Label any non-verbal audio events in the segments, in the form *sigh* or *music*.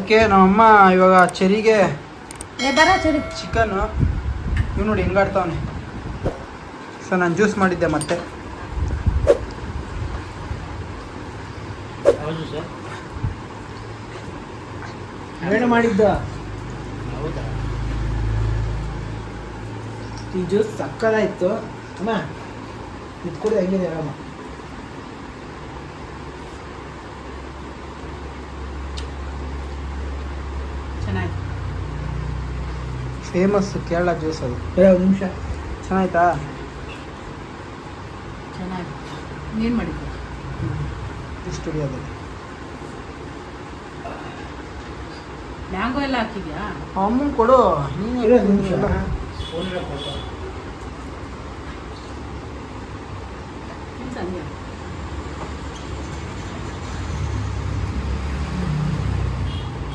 Okay ನಮ್ಮಮ್ಮ ಇವಾಗ ಚೆರಿಗೆ ಏ ಬರ ಸರಿ ಚಿಕನ್ನು ಇವ್ ನೋಡಿ ಹೆಂಗಾಡ್ತಾವನೆ ಸೊ ನಾನು ಜ್ಯೂಸ್ ಮಾಡಿದ್ದೆ ಮತ್ತೆ. ಹೌದು ಸರ್ ಏನು ಮಾಡಿದ್ದ. ಹೌದಾ? ಈ ಜ್ಯೂಸ್ ಸಕ್ಕದಾಯ್ತು. ಅಮ್ಮ ಇದು ಕೂಡ ಹೆಂಗಿದೆ ಅಮ್ಮ ಚೆನ್ನಾಗಿ ಫೇಮಸ್ ಕೇರಳ ಜ್ಯೂಸ್ ಅದು. ಎರಡು ನಿಮಿಷ. ಚೆನ್ನಾಯ್ತಾ? ಚೆನ್ನಾಗಿ ಮಾಡಿದ್ದು ಇಷ್ಟು ಹಿಡಿಯೋದು ಮ್ಯಾಂಗೋ ಎಲ್ಲ ಹಾಕಿದ್ಯಾ? ಅಮ್ಮನ್ ಕೊಡು. ನೀನು ಎರಡು ನಿಮಿಷ.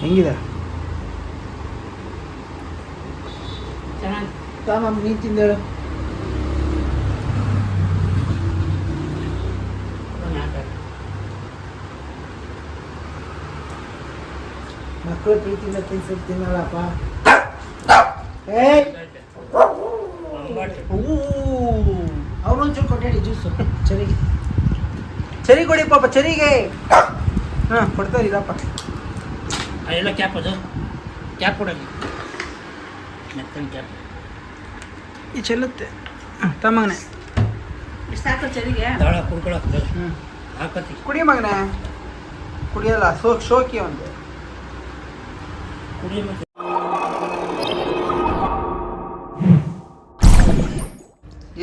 ಹೆಂಗಿದೆ? ತಾಮಮ್ಮ ನೀನು ತಿಂದೇಳು ಮಕ್ಕಳು ಪ್ರೀತಿಯಿಂದ ತಿನ್ಸಿ ತಿನ್ನಲ್ಲಪ್ಪ ಏಯ್ ಅವನೊಂಚೂರು ಕೊಟ್ಟೇಳಿ ಜ್ಯೂಸು ಚರಿಗೆ ಚರಿ ಕೊಡಿ ಪಾಪ ಚರಿಗೆ ಹಾಂ ಕೊಡ್ತಾರೆ ಇದಪ್ಪ ಎಲ್ಲ ಕ್ಯಾಪ್ ಅದು ಕ್ಯಾಪ್ ಕೊಡಲಿ ಮೆತ್ತನ ಕ್ಯಾಪ್ ಈ ಚೆಲ್ಲುತ್ತೆ. ತಮ್ಮಗನೆ ಇಷ್ಟು ಸಾಕು ಚರಿಗೆ ದಾಳ ಕುಡ್ಕೊಳಕ್ಕೆ ಹ್ಞೂ ಕುಡಿ ಮಗನೆ. ಕುಡಿಯಲ್ಲ ಸೋ ಶೋಕಿ ಒಂದು. ಕುಡಿ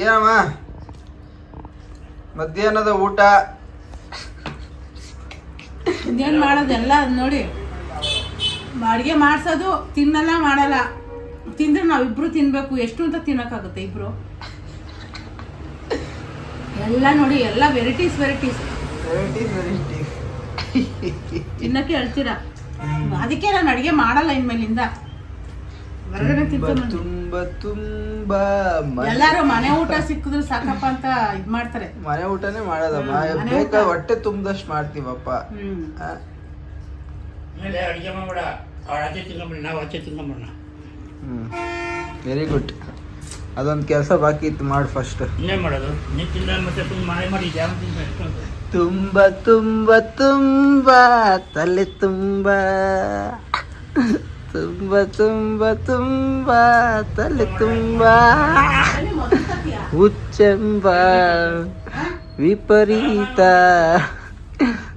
ಏನಮ್ಮ? ಮಧ್ಯಾಹ್ನದ ಊಟ? ಇನ್ನೇನು ಮಾಡೋದೆಲ್ಲ ಅದ್ ನೋಡಿ. ಅಡುಗೆ ಮಾಡಿಸೋದು ತಿನ್ನಲ್ಲ ಮಾಡಲ್ಲ. ತಿಂದ್ರೆ ನಾವಿಬ್ರು ತಿನ್ಬೇಕು. ಎಷ್ಟು ಅಂತ ತಿನ್ನಕಾಗುತ್ತೆ ಇಬ್ರು? ಎಲ್ಲ ನೋಡಿ ಎಲ್ಲ ವೆರೈಟೀಸ್ ವೆರೈಟೀಸ್. ವೆರೈಟೀಸ್ ವೆರೈಟೀಸ್ ತಿನ್ನಕ್ಕೆ ಹೇಳ್ತೀರಾ? ಅದಕ್ಕೆ ನಾನು ಅಡಿಗೆ ಮಾಡಲ್ಲ ಇನ್ಮೇಲಿಂದ. ಹೊರಗಡೆ ತುಂಬ ತುಂಬ ಎಲ್ಲಾರು ಮನೆ ಊಟ. ಸಿಕ್ಕಿದ್ರು ಸಾಕಪ್ಪ ಅಂತ ಇದ್ ಮಾಡ್ತಾರೆ. ಮನೆ ಊಟನೇ ಮಾಡೋದಮ್ಮ ಬೇಕಾ ಹೊಟ್ಟೆ ತುಂಬದಷ್ಟು ಮಾಡ್ತೀವಪ್ಪ. ಹ್ಮ್. ಆ, ಆಮೇಲೆ ಅಡುಗೆ ಮಾಡಬೇಡ. ಅವ್ರು ಆಚೆ ತಿನ್ಕೊಂಬಿಡಿ ನಾವು ಆಚೆ ತಿನ್ಕೊಂಬಿಡೋಣ. ಹ್ಮ್. ವೆರಿ ಗುಡ್ ಅದೊಂದು ಕೆಲಸ ಬಾಕಿ ಇತ್ತು ಮಾಡಿ ಫಸ್ಟ್ ತುಂಬ ತುಂಬ ತುಂಬ ತುಂಬ ತಲೆ ತುಂಬ ತುಂಬ ತುಂಬ ತುಂಬ ತಲೆ ತುಂಬ. ಹುಚ್ಚೆಂಬ ವಿಪರೀತ.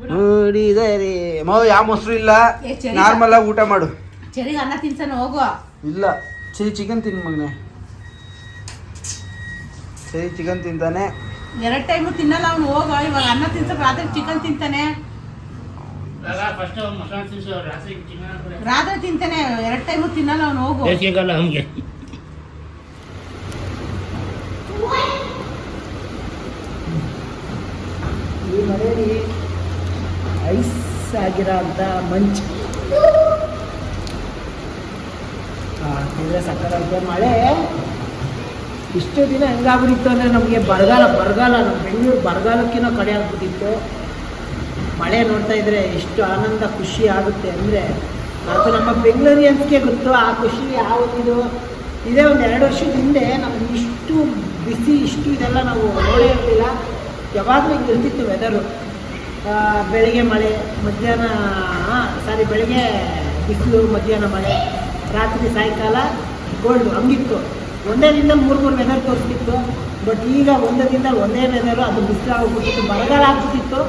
ನೋಡಿದರೆ ಮಾವ ಯಾವ ಮೊಸರು ಇಲ್ಲ. ನಾರ್ಮಲ್ ಆಗಿ ಊಟ ಮಾಡು. ಚರಿಗೆ ಅನ್ನ ತಿನ್ಸನ ಹೋಗು. ಇಲ್ಲ. ಸರಿ ಚಿಕನ್ ತಿನ್ ಮಗನೆ. ಸರಿ ಚಿಕನ್ ತಿಂತಾನೆ. ಎರಡ್ ಟೈಮು ತಿನ್ನಲ್ಲ ಅವ್ನು ಹೋಗ ಇವಾಗ ಅನ್ನ ತಿನ್ಸ ರಾತ್ರಿ ಚಿಕನ್ ತಿಂತಾನೆ. ಫಸ್ಟ್ ಮಸಾಲೆ ತಿನ್ಸು ರಾತ್ರಿ ತಿಂತಾನೆ ಎರಡ್ ಟೈಮು ತಿನ್ನಲ್ಲ ಅವ್ನು ಹೋಗು. ಬೇಸಿಗೆಗಾಲ ಈ ಮನೆಯಲ್ಲಿ ಐಸ್ ಆಗಿರೋ ಅಂತ ಮಂಚ್. ಅಂದರೆ ಸಕ್ಕತ್ತಾದ ಮಳೆ. ಇಷ್ಟು ದಿನ ಹೆಂಗಾಗ್ಬಿಟ್ಟಿತ್ತು ಅಂದರೆ ನಮಗೆ ಬರಗಾಲ ಬರಗಾಲ, ನಮ್ಮ ಬೆಂಗಳೂರು ಬರಗಾಲಕ್ಕಿಂತ ಕಡೆ ಆಗ್ಬಿಟ್ಟಿತ್ತು. ಮಳೆ ನೋಡ್ತಾ ಇದ್ರೆ ಎಷ್ಟು ಆನಂದ, ಖುಷಿ ಆಗುತ್ತೆ ಅಂದರೆ ಅದು ನಮ್ಮ ಬೆಂಗಳೂರಿಯನ್ಸ್ಗೆ ಗೊತ್ತು, ಆ ಖುಷಿ ಯಾವತ್ತಿದು? ಇದೇ ಒಂದು ಎರಡು ವರ್ಷದ ಹಿಂದೆ ನಮ್ಗೆ ಇಷ್ಟು ಬಿಸಿ, ಇಷ್ಟು ಇದೆಲ್ಲ ನಾವು ನೋಡೇ ಇರಲಿಲ್ಲ. ಯಾವಾಗಲೂ ಹಿಂಗೆ ಇರ್ತಿತ್ತು ವೆದರು ಬೆಳಗ್ಗೆ ಮಳೆ, ಮಧ್ಯಾಹ್ನ ಸಾರಿ ಬೆಳಗ್ಗೆ ಬಿಸಿಲು, ಮಧ್ಯಾಹ್ನ ಮಳೆ. ರಾತ್ರಿ ಸಾಯಂಕಾಲ ಗೋಲ್ಡು ಹಂಗಿತ್ತು. ಒಂದೇ ದಿನ ಮೂರು ಮೂರು ವೆದರ್ ತೋರಿಸ್ತಿತ್ತು. ಬಟ್ ಈಗ ಒಂದೇ ದಿನದಲ್ಲಿ ಒಂದೇ ವೆದರು ಅದು ಬಿಸಿಲು ಆಗ್ಬಿಟ್ಟಿತ್ತು, ಬರಗಾಲ ಆಗ್ತಿತ್ತು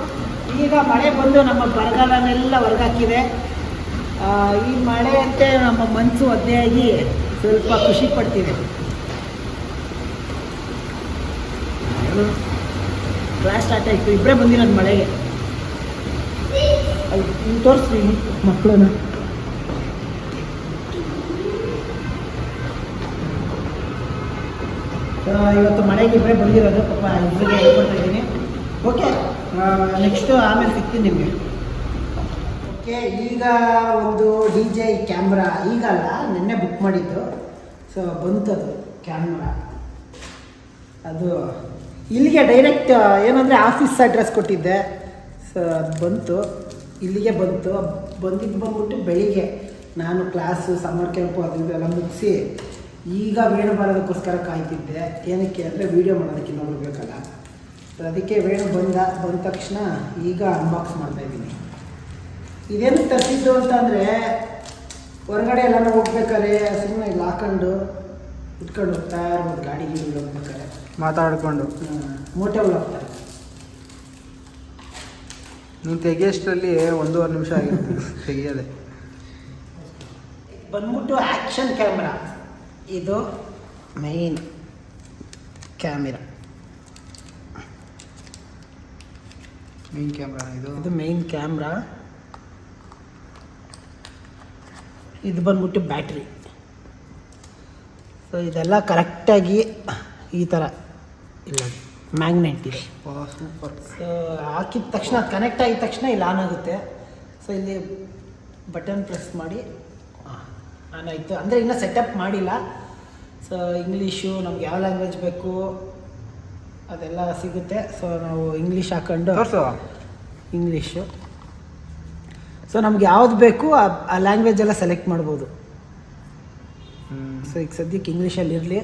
ಈಗ ಮಳೆ ಬಂದು ನಮ್ಮ ಬರಗಾಲನೆಲ್ಲ ಹೊರಗಾಕಿದೆ. ಈ ಮಳೆ ಅಂತೆ ನಮ್ಮ ಮನಸ್ಸು ಒದ್ದೆಯಾಗಿ ಸ್ವಲ್ಪ ಖುಷಿ ಪಡ್ತೀವಿ ಕ್ಲಾಸ್ ಸ್ಟಾರ್ಟ್ ಆಯಿತು ಇಬ್ಬರೇ ಬಂದಿರೋದು ಮಳೆಗೆ. ತೋರಿಸ್ತೀನಿ ಮಕ್ಕಳನ್ನ ಇವತ್ತು ಮನೆಗೆ ಇಬ್ಬರೇ ಬಂದಿರೋದು, ಪಾಪ ಇಬ್ಬರಿಗೆ ಹೇಳ್ಕೊಡ್ತಿದ್ದೀನಿ ಓಕೆ ನೆಕ್ಸ್ಟು ಆಮೇಲೆ ಸಿಗ್ತೀನಿ ನಿಮಗೆ. ಓಕೆ ಈಗ ಒಂದು ಡಿ ಜೆ ಕ್ಯಾಮ್ರಾ ಈಗಲ್ಲ, ನಿನ್ನೆ ಬುಕ್ ಮಾಡಿದ್ದು. ಸೊ ಬಂತದು ಕ್ಯಾಮ್ರಾ ಅದು, ಇಲ್ಲಿಗೆ ಡೈರೆಕ್ಟ್ ಏನಂದರೆ ಆಫೀಸ್ ಅಡ್ರೆಸ್ ಕೊಟ್ಟಿದ್ದೆ. ಸೊ ಅದು ಬಂತು. ಇಲ್ಲಿಗೆ ಬಂತು. ಬಂದಿದ್ದು ಬಂದ್ಬಿಟ್ಟು ಬೆಳಿಗ್ಗೆ ನಾನು ಕ್ಲಾಸು ಸಮ್ಮರ್ ಕ್ಯಾಂಪು ಅದು ಇದೆಲ್ಲ ಮುಗಿಸಿ ಈಗ ವೇಣು ಬರೋದಕ್ಕೋಸ್ಕರ ಕಾಯ್ತಿದ್ದೆ. ಏನಕ್ಕೆ ಅಂದರೆ ವೀಡಿಯೋ ಮಾಡೋದಕ್ಕೆ ಇನ್ನೊಬ್ರು ಬೇಕಲ್ಲ. ಸೊ ಅದಕ್ಕೆ ವೇಣು ಬಂದ ಬಂದ ತಕ್ಷಣ ಈಗ ಅನ್ಬಾಕ್ಸ್ ಮಾಡ್ತಾಯಿದ್ದೀನಿ ಇದೇನು ತರಿಸಿದ್ದು ಅಂತಂದರೆ ಹೊರಗಡೆ ಎಲ್ಲನೂ ಹೋಗ್ಬೇಕಾದ್ರೆ ಸುಮ್ಮನೆ ಇಲ್ಲಿ ಹಾಕೊಂಡು ಇಟ್ಕೊಂಡು ಹೋಗ್ತಾ ಇರ್ಬೋದು ಗಾಡಿ ಹೋಗ್ಬೇಕಾದ್ರೆ. ಮಾತಾಡಿಕೊಂಡು. ಮೋಟೆಲ್ ಹೋಗ್ತಾರೆ ನೀನು ತೆಗಿಯೋಷ್ಟರಲ್ಲಿ ಒಂದೂವರೆ ನಿಮಿಷ ಆಗಿರುತ್ತೆ. ತೆಗಿಯೋದೆ. ಬಂದ್ಬಿಟ್ಟು ಆ್ಯಕ್ಷನ್ ಕ್ಯಾಮ್ರಾ ಇದು ಮೈನ್ ಕ್ಯಾಮೆರಾ ಮೇನ್ ಕ್ಯಾಮ್ರಾ ಇದು? ಇದು ಮೈನ್ ಕ್ಯಾಮ್ರಾ ಇದು ಬಂದ್ಬಿಟ್ಟು ಬ್ಯಾಟ್ರಿ ಸೊ ಇದೆಲ್ಲ ಕರೆಕ್ಟಾಗಿ ಈ ಥರ ಇಲ್ಲ ಮ್ಯಾಗ್ನೆಟ್ ಇದೆ. ಸೂಪರ್ ಸೊ ಹಾಕಿದ ತಕ್ಷಣ ಕನೆಕ್ಟ್ ಆಗಿದ ತಕ್ಷಣ ಇಲ್ಲಿ ಆನ್ ಆಗುತ್ತೆ. ಸೊ ಇಲ್ಲಿ ಬಟನ್ ಪ್ರೆಸ್ ಮಾಡಿ ಆನ್ ಆಯಿತು. ಅಂದರೆ ಇನ್ನೂ ಸೆಟಪ್ ಮಾಡಿಲ್ಲ. ಸೊ ಇಂಗ್ಲೀಷು ನಮ್ಗೆ ಯಾವ ಲ್ಯಾಂಗ್ವೇಜ್ ಬೇಕು ಅದೆಲ್ಲ ಸಿಗುತ್ತೆ. ಸೊ ನಾವು ಇಂಗ್ಲೀಷ್ ಹಾಕೊಂಡು ಇಂಗ್ಲೀಷು ಸೊ ನಮ್ಗೆ ಯಾವ್ದು ಬೇಕು ಆ- ಲ್ಯಾಂಗ್ವೇಜ್ ಎಲ್ಲ ಸೆಲೆಕ್ಟ್ ಮಾಡ್ಬೋದು. ಸೊ ಈಗ ಸದ್ಯಕ್ಕೆ ಇಂಗ್ಲೀಷಲ್ಲಿ ಇರಲಿ.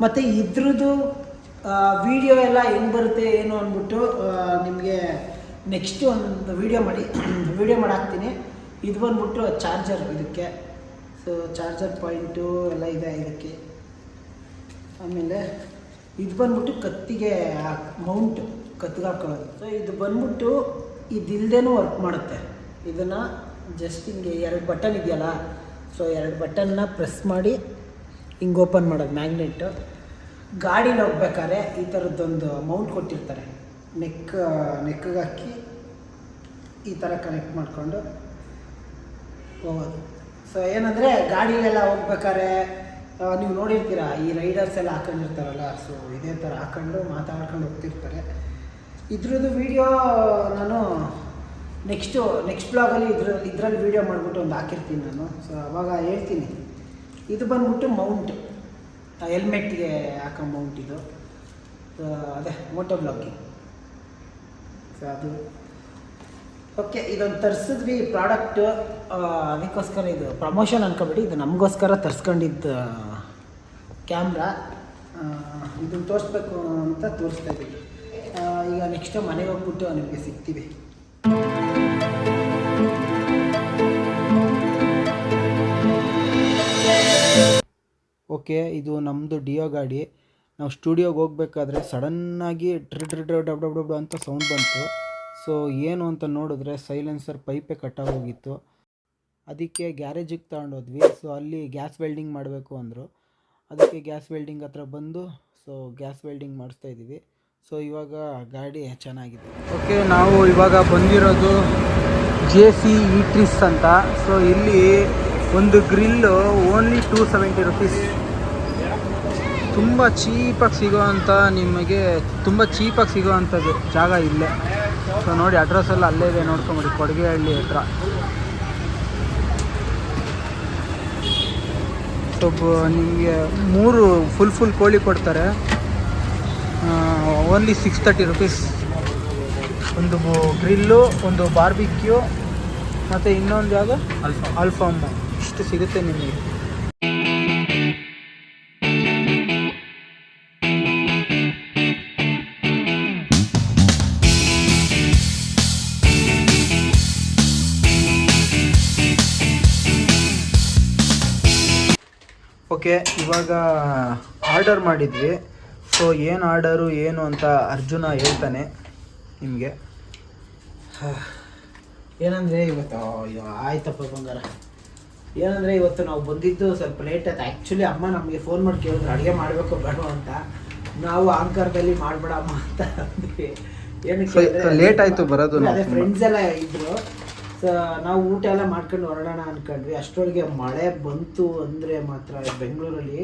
ಮತ್ತು ಇದ್ರದ್ದು ವಿಡಿಯೋ ಎಲ್ಲ ಹೆಂಗೆ ಬರುತ್ತೆ ಏನು ಅಂದ್ಬಿಟ್ಟು ನಿಮಗೆ ನೆಕ್ಸ್ಟ್ ಒಂದು ವಿಡಿಯೋ ಮಾಡಿ ವಿಡಿಯೋ ಮಾಡಿ ಹಾಕ್ತೀನಿ ಇದು ಬಂದ್ಬಿಟ್ಟು ಚಾರ್ಜರ್ ಇದಕ್ಕೆ. ಸೊ ಚಾರ್ಜರ್ ಪಾಯಿಂಟು ಎಲ್ಲ ಇದೆ ಇದಕ್ಕೆ. ಆಮೇಲೆ ಇದು ಬಂದ್ಬಿಟ್ಟು ಕತ್ತಿಗೆ ಮೌಂಟ್ ಕತ್ತಿಗೆ ಹಾಕೊಳ್ಳೋದು. ಸೊ ಇದು ಬಂದ್ಬಿಟ್ಟು ಇದಿಲ್ಲದೇನೂ ವರ್ಕ್ ಮಾಡುತ್ತೆ. ಇದನ್ನು ಜಸ್ಟ್ ಹಿಂಗೆ ಎರಡು ಬಟನ್ ಇದೆಯಲ್ಲ ಸೊ ಎರಡು ಬಟನ್ನ ಪ್ರೆಸ್ ಮಾಡಿ ಹಿಂಗೆ ಓಪನ್ ಮಾಡೋದು ಮ್ಯಾಗ್ನೆಟ್ಟು ಗಾಡೀಲಿ ಹೋಗ್ಬೇಕಾದ್ರೆ ಈ ಥರದ್ದೊಂದು ಮೌಂಟ್ ಕೊಟ್ಟಿರ್ತಾರೆ. ನೆಕ್ ನೆಕ್ಗೆ ಹಾಕಿ ಈ ಥರ ಕನೆಕ್ಟ್ ಮಾಡಿಕೊಂಡು ಹೋಗೋದು. ಸೊ ಏನಂದರೆ ಗಾಡಿಲೆಲ್ಲ ಹೋಗ್ಬೇಕಾದ್ರೆ ನೀವು ನೋಡಿರ್ತೀರ, ಈ ರೈಡರ್ಸ್ ಎಲ್ಲ ಹಾಕೊಂಡಿರ್ತಾರಲ್ಲ ಸೊ ಇದೇ ಥರ ಹಾಕೊಂಡು ಮಾತಾಡ್ಕೊಂಡು ಹೋಗ್ತಿರ್ತಾರೆ. ಇದ್ರದ್ದು ವಿಡಿಯೋ ನಾನು ನೆಕ್ಸ್ಟು ನೆಕ್ಸ್ಟ್ ಬ್ಲಾಗಲ್ಲಿ ಇದ್ರ, ಇದರಲ್ಲಿ ವೀಡಿಯೋ ಮಾಡಿಬಿಟ್ಟು ಒಂದು ಹಾಕಿರ್ತೀನಿ ನಾನು. ಸೊ ಅವಾಗ ಹೇಳ್ತೀನಿ. ಇದು ಬಂದ್ಬಿಟ್ಟು ಮೌಂಟ್ ಹೆಲ್ಮೆಟ್ಗೆ ಹಾಕೋ ಮೌಂಟ್ ಇದು. ಅದೇ ಮೋಟೋ ಬ್ಲಾಗಿಂಗ್ ಸೊ ಅದು ಓಕೆ, ಇದೊಂದು ತರಿಸಿದ್ವಿ ಪ್ರಾಡಕ್ಟು ಅದಕ್ಕೋಸ್ಕರ ಇದು ಪ್ರಮೋಷನ್ ಅನ್ಕೊಬೇಡಿ ಇದು ನಮಗೋಸ್ಕರ ತರಿಸ್ಕೊಂಡಿದ್ದ ಕ್ಯಾಮ್ರಾ ಇದು ತೋರಿಸ್ಬೇಕು ಅಂತ ತೋರಿಸ್ತಾ ಇದ್ದೀವಿ ಈಗ ನೆಕ್ಸ್ಟ್ ಮನೆಗೆ ಹೋಗ್ಬಿಟ್ಟು ನಿಮಗೆ ಸಿಗ್ತೀವಿ. ಓಕೆ, ಇದು ನಮ್ಮದು ಡಿಯೋ ಗಾಡಿ. ನಾವು ಸ್ಟುಡಿಯೋಗೆ ಹೋಗ್ಬೇಕಾದ್ರೆ ಸಡನ್ನಾಗಿ ಟ್ರಿ ಟ್ರಿ ಡಬ್ ಡಬ್ ಡಬ್ ಅಂತ ಸೌಂಡ್ ಬಂತು. ಸೊ ಏನು ಅಂತ ನೋಡಿದ್ರೆ ಸೈಲೆನ್ಸರ್ ಪೈಪೇ ಕಟ್ಟಾಗೋಗಿತ್ತು. ಅದಕ್ಕೆ ಗ್ಯಾರೇಜಿಗೆ ತಗೊಂಡೋದ್ವಿ. ಸೊ ಅಲ್ಲಿ ಗ್ಯಾಸ್ ವೆಲ್ಡಿಂಗ್ ಮಾಡಬೇಕು ಅಂದರು. ಅದಕ್ಕೆ ಗ್ಯಾಸ್ ವೆಲ್ಡಿಂಗ್ ಹತ್ರ ಬಂದು ಸೊ ಗ್ಯಾಸ್ ವೆಲ್ಡಿಂಗ್ ಮಾಡಿಸ್ತಾ ಇದ್ದೀವಿ. ಸೊ ಇವಾಗ ಗಾಡಿ ಚೆನ್ನಾಗಿದೆ. ಓಕೆ ನಾವು ಇವಾಗ ಬಂದಿರೋದು ಜೆ ಸಿ ಈಟ್ರಿಸ್ ಅಂತ. ಸೊ ಇಲ್ಲಿ ಒಂದು grill only two seventy rupees ತುಂಬ ಚೀಪಾಗಿ ಸಿಗೋವಂಥ ನಿಮಗೆ, ತುಂಬ ಚೀಪಾಗಿ ಸಿಗೋವಂಥದ್ದು ಜಾಗ ಇಲ್ಲೇ. ಸೊ ನೋಡಿ ಅಡ್ರೆಸ್ ಎಲ್ಲ ಅಲ್ಲೇ ಇದೆ ನೋಡ್ಕೊಂಬಿಡಿ ಕೊಡಗೇಹಳ್ಳಿ ಹತ್ರ. ಸೊ ನಿಮಗೆ ಮೂರು ಫುಲ್ ಫುಲ್ ಕೋಳಿ ಕೊಡ್ತಾರೆ. ಓನ್ಲಿ ಸಿಕ್ಸ್ ತರ್ಟಿ ರುಪೀಸ್ ಒಂದು ಗ್ರಿಲ್ಲು ಒಂದು ಬಾರ್ಬಿಕ್ಯೂ ಮತ್ತು ಇನ್ನೊಂದು ಯಾವುದು? ಅಲ್ಫಾಮ್ ಇಷ್ಟು ಸಿಗುತ್ತೆ ನಿಮಗೆ. ಓಕೆ ಇವಾಗ ಆರ್ಡರ್ ಮಾಡಿದ್ವಿ. ಸೊ ಏನು ಆರ್ಡರು ಏನು ಅಂತ ಅರ್ಜುನ ಹೇಳ್ತಾನೆ ನಿಮಗೆ. *sighs* ಏನಂದರೆ ಇವತ್ತು ಅಯ್ಯೋ ಆಯ್ತಪ್ಪ ಬಂಗಾರ. ಏನಂದರೆ ಇವತ್ತು ನಾವು ಬಂದಿದ್ದು ಸ್ವಲ್ಪ ಲೇಟ್ ಆಯ್ತು. ಆ್ಯಕ್ಚುಲಿ ಅಮ್ಮ ನಮಗೆ ಫೋನ್ ಮಾಡಿ ಕೇಳಿದ್ರು ಅಡುಗೆ ಮಾಡಬೇಕು ಬೇಡ ಅಂತ. ನಾವು ಆಂಕರ್ದಲ್ಲಿ ಮಾಡಬೇಡಮ್ಮ ಅಂತ ಅಂದ್ವಿ. ಏನಕ್ಕೆ ಲೇಟ್ ಆಯಿತು ಬರೋದು ಅದೇ ಫ್ರೆಂಡ್ಸ್ ಎಲ್ಲ ಇದ್ರು. ಸೊ ನಾವು ಊಟ ಎಲ್ಲ ಮಾಡ್ಕೊಂಡು ಹೊರಡೋಣ ಅನ್ಕೊಂಡ್ವಿ. ಅಷ್ಟರೊಳಗೆ ಮಳೆ ಬಂತು ಅಂದರೆ ಮಾತ್ರ ಬೆಂಗಳೂರಲ್ಲಿ.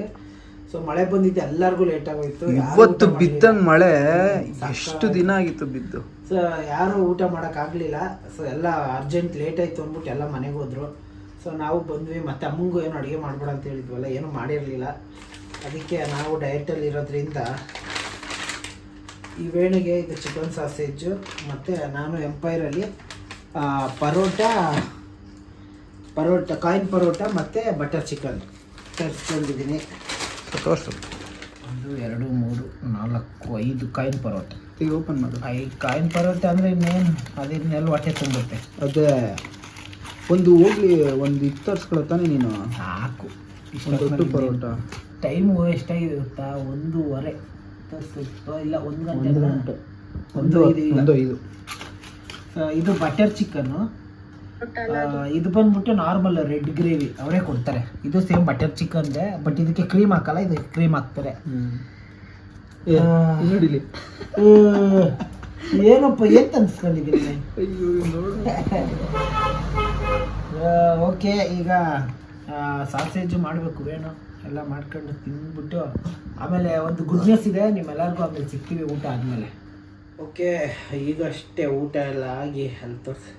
ಸೊ ಮಳೆ ಬಂದಿದ್ದು ಎಲ್ಲರಿಗೂ ಲೇಟ್ ಆಗೋಯ್ತು. ಇವತ್ತು ಬಿದ್ದ ಬಿದ್ದಂಗೆ ಮಳೆ ಎಷ್ಟು ದಿನ ಆಗಿತ್ತು ಬಿದ್ದು? ಸೊ ಯಾರು ಊಟ ಮಾಡೋಕ್ಕಾಗಲಿಲ್ಲ ಸೊ ಎಲ್ಲ ಅರ್ಜೆಂಟ್ ಲೇಟ್ ಆಯಿತು ಅಂದ್ಬಿಟ್ಟು ಎಲ್ಲ ಮನೆಗೆ ಹೋದ್ರು. ಸೊ ನಾವು ಬಂದ್ವಿ. ಮತ್ತೆ ಅಮ್ಮಂಗೂ ಏನು ಅಡುಗೆ ಮಾಡಬೇಡ ಅಂತ ಹೇಳಿದ್ವಲ್ಲ ಏನೂ ಮಾಡಿರಲಿಲ್ಲ. ಅದಕ್ಕೆ ನಾವು ಡಯಟಲ್ಲಿ ಇರೋದ್ರಿಂದ ಈ ವೇಣಿಗೆ ಇದು ಚಿಕನ್ ಸಾಸೇಜು ಮತ್ತು ನಾನು ಎಂಪೈರಲ್ಲಿ ಪರೋಟ ಪರೋಟ ಕಾಯಿನ್ ಪರೋಟ ಮತ್ತು ಬಟರ್ ಚಿಕನ್. ತರಿಸ್ಕೊಂಡಿದ್ದೀನಿ ತೋರಿಸು. ಒಂದು ಎರಡು ಮೂರು ನಾಲ್ಕು ಐದು ಕಾಯಿನ್ ಪರೋಟ. ಈಗ ಓಪನ್ ಮಾಡು. ಐದು ಕಾಯಿನ್ ಪರೋಟ ಅಂದರೆ ಇನ್ನೇನು? ಅದನ್ನೆಲ್ಲ ಹೊಟ್ಟೆ ತುಂಬುತ್ತೆ ಅದೇ ಒಂದು ಹೋಗ್ಲಿ ಒಂದು ಇದು ತರಿಸ್ಕೊಳ್ಳೋ ತಾನೆ ನೀನು? ಸಾಕು. ಒಂದು ದೊಡ್ಡ ಪರೋಟ. ಟೈಮು ವೇಸ್ಟ್ ಗೊತ್ತಾ ಒಂದೂವರೆ. ತರ್ಸಿತ್ತು. ಇಲ್ಲ ಒಂದು ಗಂಟೆ. ಒಂದು ಐದು ಒಂದು ಐದು. ಇದು ಬಟರ್ ಚಿಕನ್ನು ಇದು ಬಂದ್ಬಿಟ್ಟು ನಾರ್ಮಲ್ ರೆಡ್ ಗ್ರೇವಿ ಅವರೇ ಕೊಡ್ತಾರೆ. ಇದು ಸೇಮ್ ಬಟರ್ ಚಿಕನ್ದೆ ಬಟ್ ಇದಕ್ಕೆ ಕ್ರೀಮ್ ಹಾಕಲ್ಲ ಇದು ಕ್ರೀಮ್ ಹಾಕ್ತಾರೆ. ನೋಡಿಲಿ. ಏನಪ್ಪ ಏನ್ ತನ್ಸ್ಕೊಂಡಿದ್ದೀನಿ ಅಯ್ಯೋ ನೋಡು. ಓಕೆ ಈಗ ಸಾಸೇಜ್ ಮಾಡಬೇಕು ಏನು? ಎಲ್ಲ ಮಾಡ್ಕೊಂಡು ತಿಂದ್ಬಿಟ್ಟು ಆಮೇಲೆ ಒಂದು ಗುಡ್ನೆಸ್ ನ್ಯೂಸ್ ಇದೆ ನಿಮ್ಮೆಲ್ಲರಿಗೂ ಆಮೇಲೆ ಸಿಗ್ತೀವಿ ಊಟ ಆದಮೇಲೆ. ಓಕೆ, ಈಗಷ್ಟೇ ಊಟ ಎಲ್ಲ ಆಗಿ ಅಲ್ಲಿ ತೋರಿಸಿ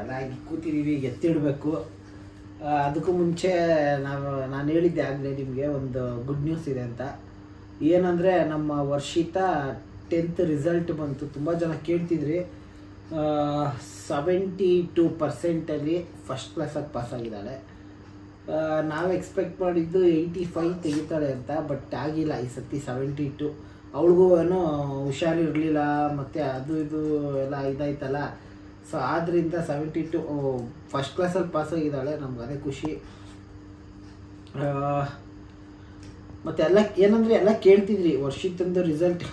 ಎಲ್ಲ ಆಗಿ ಕೂತಿದ್ದೀವಿ ಎತ್ತಿಡಬೇಕು ಅದಕ್ಕೂ ಮುಂಚೆ ನಾವು ನಾನು ಹೇಳಿದ್ದೆ ಆಗಲೇ ನಿಮಗೆ ಒಂದು ಗುಡ್ ನ್ಯೂಸ್ ಇದೆ ಅಂತ. ಏನಂದರೆ ನಮ್ಮ ವರ್ಷಿತ ಟೆಂತ್ ರಿಸಲ್ಟ್ ಬಂತು. ತುಂಬ ಜನ ಕೇಳ್ತಿದ್ರಿ. ಸೆವೆಂಟಿ ಟೂ ಪರ್ಸೆಂಟಲ್ಲಿ ಫಸ್ಟ್ ಕ್ಲಾಸಾಗಿ ಪಾಸ್ ಆಗಿದ್ದಾಳೆ. ನಾವು ಎಕ್ಸ್ಪೆಕ್ಟ್ ಮಾಡಿದ್ದು ಏಯ್ಟಿ ಫೈವ್ ತೆಗಿತಾಳೆ ಅಂತ ಬಟ್ ಆಗಿಲ್ಲ ಈ ಸತಿ ಸೆವೆಂಟಿ ಟು ಅವಳಿಗೂ ಏನೋ ಹುಷಾರಿರಲಿಲ್ಲ, ಮತ್ತು ಅದು ಇದು ಎಲ್ಲ ಇದಾಯ್ತಲ್ಲ. ಸೊ ಆದ್ದರಿಂದ ಸೆವೆಂಟಿ ಟು ಫಸ್ಟ್ ಕ್ಲಾಸಲ್ಲಿ ಪಾಸ್ ಆಗಿದ್ದಾಳೆ, ನಮ್ಗೆ ಅದೇ ಖುಷಿ. ಮತ್ತು ಎಲ್ಲ ಏನಂದ್ರೆ ಎಲ್ಲ ಕೇಳ್ತಿದ್ರಿ ವರ್ಷಿತಂದು ರಿಸಲ್ಟ್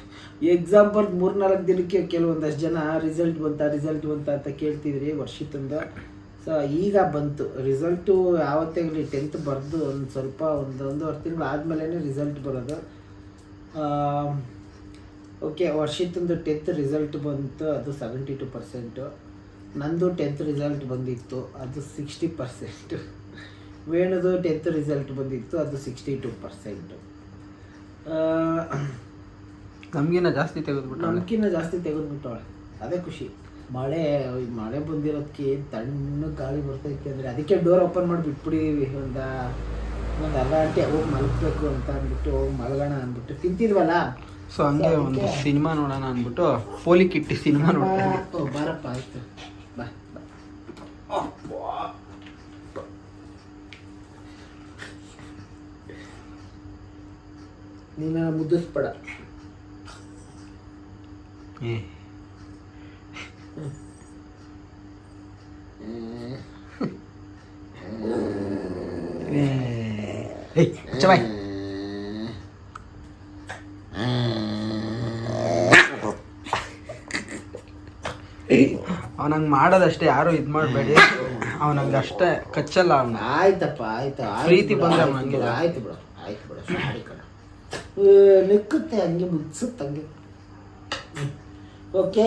ಎಕ್ಸಾಮ್ ಬರ್ದು ಮೂರ್ನಾಲ್ಕು ದಿನಕ್ಕೆ ಕೆಲವೊಂದಷ್ಟು ಜನ ರಿಸಲ್ಟ್ ಬಂತ ರಿಸಲ್ಟ್ ಬಂತ ಅಂತ ಕೇಳ್ತಿದ್ರಿ ವರ್ಷಿತಂದು ಸೊ ಈಗ ಬಂತು. ರಿಸಲ್ಟು ಯಾವತ್ತೇ ಟೆಂತ್ ಬರೆದು ಒಂದು ಸ್ವಲ್ಪ ಒಂದು, ಒಂದೂವರೆ ತಿಂಗಳು ಆದಮೇಲೆ ರಿಸಲ್ಟ್ ಬರೋದು. ಓಕೆ ವರ್ಷಿತ್ತಂದು ಟೆಂತ್ ರಿಸಲ್ಟ್ ಬಂತು ಅದು ಸೆವೆಂಟಿ ಟು ಪರ್ಸೆಂಟು ನಂದು ಟೆಂತ್ ರಿಸಲ್ಟ್ ಬಂದಿತ್ತು ಅದು ಸಿಕ್ಸ್ಟಿ ಪರ್ಸೆಂಟು ವೇಣುದು ಟೆಂತ್ ರಿಸಲ್ಟ್ ಬಂದಿತ್ತು ಅದು ಸಿಕ್ಸ್ಟಿ ಟು ಪರ್ಸೆಂಟು ನಮಗಿನ್ನ ಜಾಸ್ತಿ ತೆಗೆದುಬಿಟ್ಟು ನಮ್ಕಿನ್ನ ಜಾಸ್ತಿ ತೆಗೆದುಬಿಟ್ಟವಳೆ ಅದೇ ಖುಷಿ. ಮಳೆ ಮಳೆ ಬಂದಿರೋದಕ್ಕೆ ಏನು ತಣ್ಣ ಗಾಳಿ ಬರ್ತೈತೆ ಅಂದರೆ ಅದಕ್ಕೆ ಡೋರ್ ಓಪನ್ ಮಾಡಿ ಬಿಟ್ಬಿಡಿದೀವಿ ಒಂದು ಒಂದು ಅರ್ಧ ಗಂಟೆ ಹೋಗಿ ಮಲಗಬೇಕು ಅಂತ ಅಂದ್ಬಿಟ್ಟು ಹೋಗಿ ಮಲಗೋಣ ಅಂದ್ಬಿಟ್ಟು. ತಿಂತಿದ್ವಲ್ಲ ಸೊ ಹಂಗೆ ಒಂದು ಸಿನಿಮಾ ನೋಡೋಣ ಅಂದ್ಬಿಟ್ಟು ಪೋಲಿ ಕಿಟ್ಟಿ ಸಿನಿಮಾ ನೋಡೋಣ ಓ, ಬಾರಪ್ಪ ಆಯ್ತು. ಬಾ. ನೀನ ಮುದ್ದಿಸ್ಬೇಡ. ಏ. ಏಯ್ ಏ ಅವನಂಗೆ ಮಾಡೋದಷ್ಟೇ ಯಾರು ಇದು ಮಾಡಬೇಡಿ. ಅವನಂಗೆ ಅಷ್ಟೇ ಕಚ್ಚಲ್ಲ ಅವನ. ಆಯ್ತಪ್ಪ ಆಯ್ತು ಪ್ರೀತಿ ಬಂದ್ರೆ ಆಯ್ತು ಹಂಗೆ. ಆಯ್ತು ಬಿಡು ಆಯ್ತು ಬಿಡು ಸಾರಿ ಕಣ. ನಿಕ್ಕುತ್ತೆ ಹಂಗೆ ಮುಗಿಸುತ್ತೆ ಹಂಗೆ. ಓಕೆ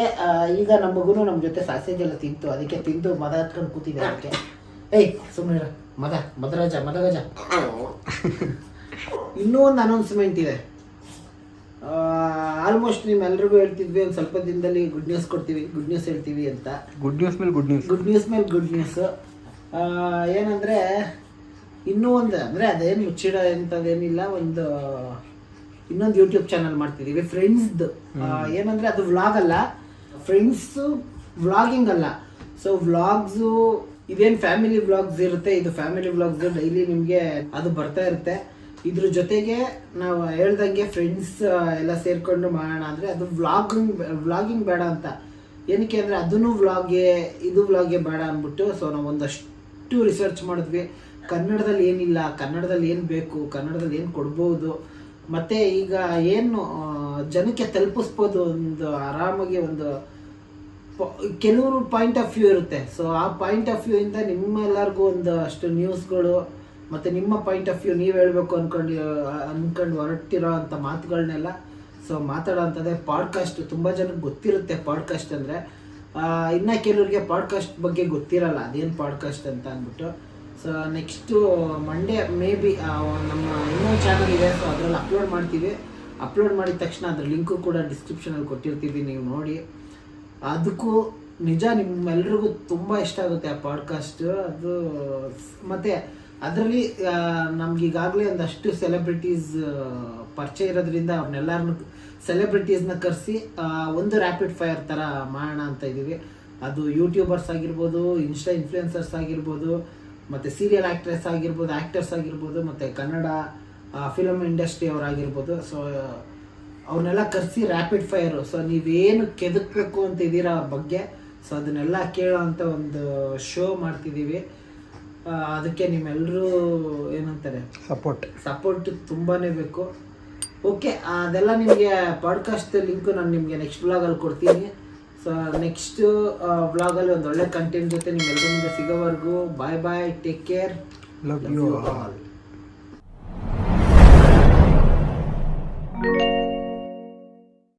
ಈಗ ನಮ್ಮ ಮಗುನು ನಮ್ಮ ಜೊತೆ ಸಾಸೇಜ್ ಎಲ್ಲ ತಿಂತು ಅದಕ್ಕೆ ತಿಂದು ಮದ ಹತ್ಕೊಂಡು ಕೂತಿದ್ದೆ ಅದಕ್ಕೆ ಏಯ್ ಸುಮ್ಮನೆ ಮದ ಮದರಾಜ ಮದಗಜ ಇನ್ನೂ ಒಂದು ಅನೌನ್ಸ್ಮೆಂಟ್ ಇದೆ ಆಲ್ಮೋಸ್ಟ್ ನಿಮ್ಮೆಲ್ಲರಿಗೂ ಹೇಳ್ತಿದ್ವಿ ಒಂದು ಸ್ವಲ್ಪ ದಿನದಲ್ಲಿ ಗುಡ್ ನ್ಯೂಸ್ ಕೊಡ್ತೀವಿ ಗುಡ್ ನ್ಯೂಸ್ ಹೇಳ್ತೀವಿ ಅಂತ. ಗುಡ್ ನ್ಯೂಸ್ ಮೇಲೆ ಗುಡ್ ನ್ಯೂಸ್ ಗುಡ್ ನ್ಯೂಸ್ ಮೇಲೆ ಗುಡ್ ನ್ಯೂಸ್ ಏನಂದ್ರೆ ಇನ್ನೂ ಒಂದು ಅಂದರೆ ಅದೇನು ಮುಚ್ಚಿಡ ಎಂಥದ್ದೇನಿಲ್ಲ ಒಂದು ಇನ್ನೊಂದು ಯೂಟ್ಯೂಬ್ ಚಾನಲ್ ಮಾಡ್ತಿದ್ದೀವಿ ಫ್ರೆಂಡ್ಸ್ದು ಏನಂದ್ರೆ ಅದು ವ್ಲಾಗ್ ಅಲ್ಲ ಫ್ರೆಂಡ್ಸು ವ್ಲಾಗಿಂಗ್ ಅಲ್ಲ. ಸೊ ವ್ಲಾಗ್ಸು ಇದೇನು ಫ್ಯಾಮಿಲಿ ವ್ಲಾಗ್ಸ್ ಇರುತ್ತೆ, ಇದು ಫ್ಯಾಮಿಲಿ ವ್ಲಾಗ್ಸ್ ಡೈಲಿ ನಿಮಗೆ ಅದು ಬರ್ತಾ ಇರುತ್ತೆ. ಇದ್ರ ಜೊತೆಗೆ ನಾವು ಹೇಳ್ದಂಗೆ ಫ್ರೆಂಡ್ಸ್ ಎಲ್ಲ ಸೇರ್ಕೊಂಡು ಮಾಡೋಣ ಅಂದರೆ ಅದು ವ್ಲಾಗಿಂಗ್ ವ್ಲಾಗಿಂಗ್ ಬೇಡ ಅಂತ. ಏನಕ್ಕೆ ಅಂದರೆ ಅದನ್ನು ವ್ಲಾಗ್ಗೆ ಇದು ವ್ಲಾಗ್ಗೆ ಬೇಡ ಅಂದ್ಬಿಟ್ಟು ಸೊ ನಾವು ಒಂದಷ್ಟು ರಿಸರ್ಚ್ ಮಾಡಿದ್ವಿ. ಕನ್ನಡದಲ್ಲಿ ಏನಿಲ್ಲ, ಕನ್ನಡದಲ್ಲಿ ಏನು ಬೇಕು, ಕನ್ನಡದಲ್ಲಿ ಏನು ಕೊಡ್ಬೋದು. ಮತ್ತು ಈಗ ಏನು ಜನಕ್ಕೆ ತಲುಪಿಸ್ಬೋದು ಒಂದು ಆರಾಮಾಗಿ ಒಂದು ಕೆಲವರು ಪಾಯಿಂಟ್ ಆಫ್ ವ್ಯೂ ಇರುತ್ತೆ. ಸೊ ಆ ಪಾಯಿಂಟ್ ಆಫ್ ವ್ಯೂ ಇಂದ ನಿಮ್ಮೆಲ್ಲರಿಗೂ ಒಂದು ಅಷ್ಟು ನ್ಯೂಸ್ಗಳು ಮತ್ತು ನಿಮ್ಮ ಪಾಯಿಂಟ್ ಆಫ್ ವ್ಯೂ ನೀವು ಹೇಳಬೇಕು ಅಂದ್ಕೊಂಡು ಅಂದ್ಕೊಂಡು ಹೊರಟಿರೋ ಅಂಥ ಮಾತುಗಳನ್ನೆಲ್ಲ ಸೊ ಮಾತಾಡೋ ಅಂಥದ್ದೇ ಪಾಡ್ಕಾಸ್ಟ್ ತುಂಬ ಜನಕ್ಕೆ ಗೊತ್ತಿರುತ್ತೆ ಪಾಡ್ಕಾಸ್ಟ್ ಅಂದರೆ. ಇನ್ನು ಕೆಲವರಿಗೆ ಪಾಡ್ಕಾಸ್ಟ್ ಬಗ್ಗೆ ಗೊತ್ತಿರಲ್ಲ, ಅದೇನು ಪಾಡ್ಕಾಸ್ಟ್ ಅಂತ ಅಂದ್ಬಿಟ್ಟು. So next Monday maybe ನಮ್ಮ ಇನ್ನೊಂದು ಚಾನಲ್ ಇದೆ. ಸೊ ಅದರಲ್ಲಿ ಅಪ್ಲೋಡ್ ಮಾಡ್ತೀವಿ. ಅಪ್ಲೋಡ್ ಮಾಡಿದ ತಕ್ಷಣ ಅದ್ರ ಲಿಂಕು ಕೂಡ ಡಿಸ್ಕ್ರಿಪ್ಷನಲ್ಲಿ ಕೊಟ್ಟಿರ್ತೀವಿ, ನೀವು ನೋಡಿ. ಅದಕ್ಕೂ ನಿಜ ನಿಮ್ಮೆಲ್ರಿಗೂ ತುಂಬ ಇಷ್ಟ ಆಗುತ್ತೆ ಆ ಪಾಡ್ಕಾಸ್ಟ್ ಅದು ಮತ್ತು ಅದರಲ್ಲಿ ನಮ್ಗೆ ಈಗಾಗಲೇ ಒಂದಷ್ಟು ಸೆಲೆಬ್ರಿಟೀಸ್ ಪರಿಚಯ ಇರೋದ್ರಿಂದ ಅವ್ರನ್ನೆಲ್ಲರನ್ನು ಸೆಲೆಬ್ರಿಟೀಸ್ನ ಕರೆಸಿ ಒಂದು ರ್ಯಾಪಿಡ್ ಫೈರ್ ಥರ ಮಾಡೋಣ ಅಂತ ಇದ್ದೀವಿ. ಅದು ಯೂಟ್ಯೂಬರ್ಸ್ ಆಗಿರ್ಬೋದು ಇನ್ಸ್ಟಾ ಇನ್ಫ್ಲುಯೆನ್ಸರ್ಸ್ ಆಗಿರ್ಬೋದು, ಮತ್ತು ಸೀರಿಯಲ್ ಆ್ಯಕ್ಟ್ರೆಸ್ ಆಗಿರ್ಬೋದು ಆ್ಯಕ್ಟರ್ಸ್ ಆಗಿರ್ಬೋದು, ಮತ್ತು ಕನ್ನಡ ಫಿಲಮ್ ಇಂಡಸ್ಟ್ರಿ ಅವರಾಗಿರ್ಬೋದು. ಸೊ ಅವ್ರನ್ನೆಲ್ಲ ಕರೆಸಿ ರ್ಯಾಪಿಡ್ ಫೈರು ಸೊ ನೀವೇನು ಕೆದಕಬೇಕು ಅಂತ ಇದ್ದೀರಾ ಅವ್ರ ಬಗ್ಗೆ ಸೊ ಅದನ್ನೆಲ್ಲ ಕೇಳೋ ಅಂತ ಒಂದು ಶೋ ಮಾಡ್ತಿದ್ದೀವಿ. ಅದಕ್ಕೆ ನಿಮ್ಮೆಲ್ಲರೂ ಏನಂತಾರೆ? ಸಪೋರ್ಟ್ ಸಪೋರ್ಟ್ ತುಂಬಾ ಬೇಕು. ಓಕೆ ಅದೆಲ್ಲ ನಿಮಗೆ ಪಾಡ್ಕಾಸ್ಟ್ ಲಿಂಕು ನಾನು ನಿಮಗೆ ನೆಕ್ಸ್ಟ್ ಬ್ಲಾಗಲ್ಲಿ ಕೊಡ್ತೀನಿ. ಸೊ ನೆಕ್ಸ್ಟ್ ಬ್ಲಾಗಲ್ಲಿ ಒಂದು ಒಳ್ಳೆ ಕಂಟೆಂಟ್ ಜೊತೆ ನಿಮ್ಮೆಲ್ಲರ ಮುಂದೆ ಸಿಗೋವರೆಗೂ bye bye take care love you all